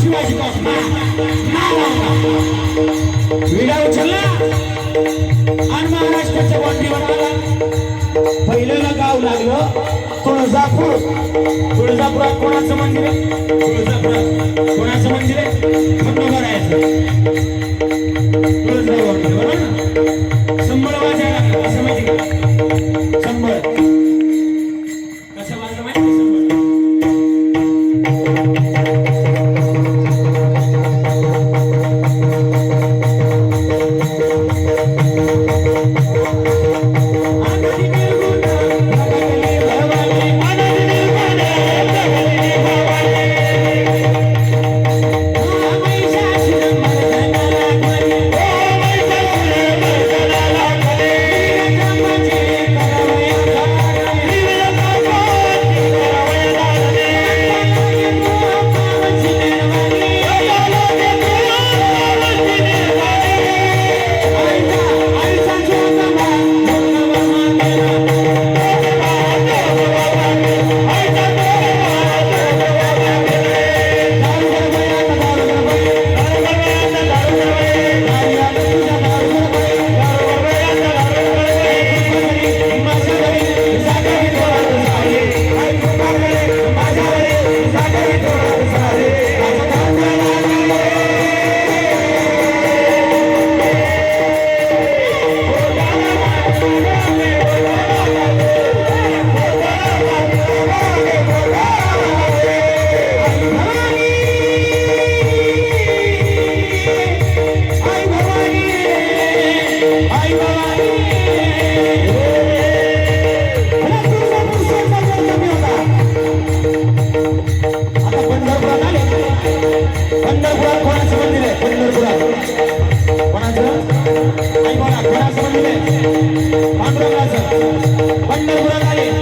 शिवाजी विडा उचलला आणि महाराष्ट्राच्या बांधीवर आला पहिल्याला गाव लागलं तुळजापूर तुळजापुरात. कोणाचं मंदिर? आहे तुळजापुरात. कोणाचं मंदिर? आहे खंडोबरायचं संभळ वाजायला म्हणजे संभळ மண்ண உலகாய்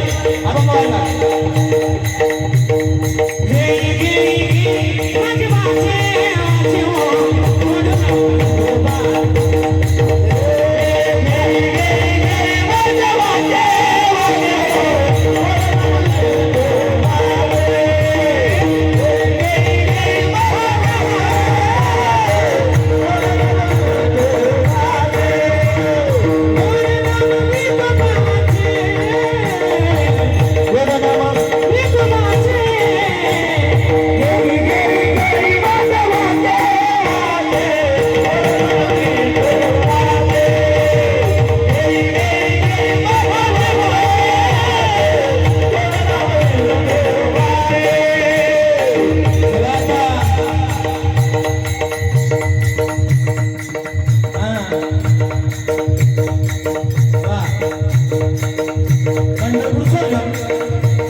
पंढरपूर सोडलं